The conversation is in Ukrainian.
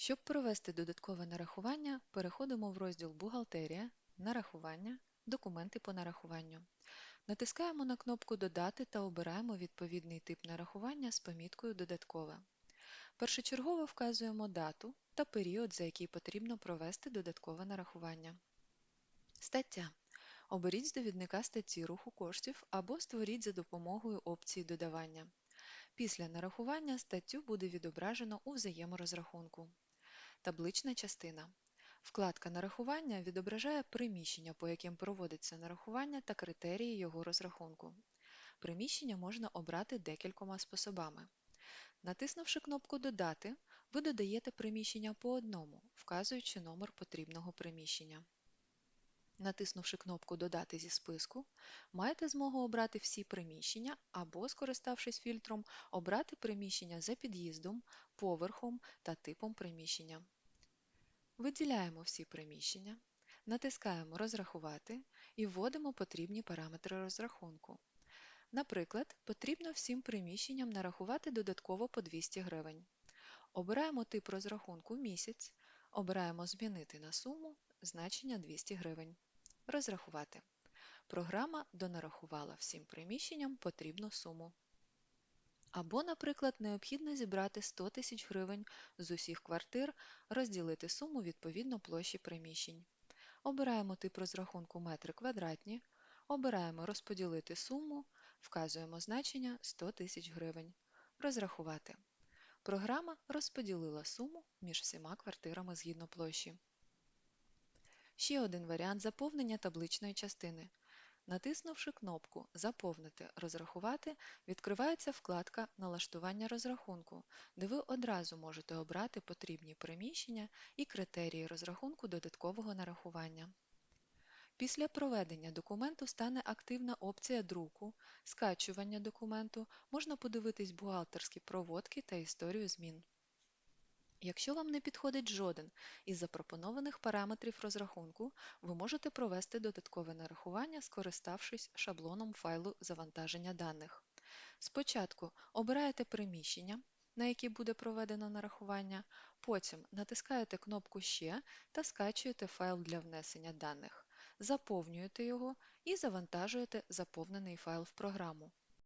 Щоб провести додаткове нарахування, переходимо в розділ Бухгалтерія, Нарахування, Документи по нарахуванню. Натискаємо на кнопку Додати та обираємо відповідний тип нарахування з поміткою Додаткове. Першочергово вказуємо дату та період, за який потрібно провести додаткове нарахування. Стаття. Оберіть з довідника статті руху коштів або створіть за допомогою опції додавання. Після нарахування статтю буде відображено у взаєморозрахунку. Таблична частина. Вкладка Нарахування відображає приміщення, по яким проводиться нарахування та критерії його розрахунку. Приміщення можна обрати декількома способами. Натиснувши кнопку Додати, ви додаєте приміщення по одному, вказуючи номер потрібного приміщення. Натиснувши кнопку Додати зі списку, маєте змогу обрати всі приміщення або, скориставшись фільтром, обрати приміщення за під'їздом, поверхом та типом приміщення. Виділяємо всі приміщення, натискаємо Розрахувати і вводимо потрібні параметри розрахунку. Наприклад, потрібно всім приміщенням нарахувати додатково по 200 гривень. Обираємо тип розрахунку місяць, обираємо Змінити на суму значення 200 гривень. Розрахувати. Програма донарахувала всім приміщенням потрібну суму. Або, наприклад, необхідно зібрати 100 тисяч гривень з усіх квартир, розділити суму відповідно площі приміщень. Обираємо тип розрахунку метри квадратні, обираємо розподілити суму, вказуємо значення 100 тисяч гривень. Розрахувати. Програма розподілила суму між всіма квартирами згідно площі. Ще один варіант заповнення табличної частини. Натиснувши кнопку Заповнити розрахувати, відкривається вкладка Налаштування розрахунку, де ви одразу можете обрати потрібні приміщення і критерії розрахунку додаткового нарахування. Після проведення документу стане активна опція друку, скачування документу, можна подивитись бухгалтерські проводки та історію змін. Якщо вам не підходить жоден із запропонованих параметрів розрахунку, ви можете провести додаткове нарахування, скориставшись шаблоном файлу завантаження даних. Спочатку обираєте приміщення, на які буде проведено нарахування, потім натискаєте кнопку Ще та скачуєте файл для внесення даних, заповнюєте його і завантажуєте заповнений файл в програму.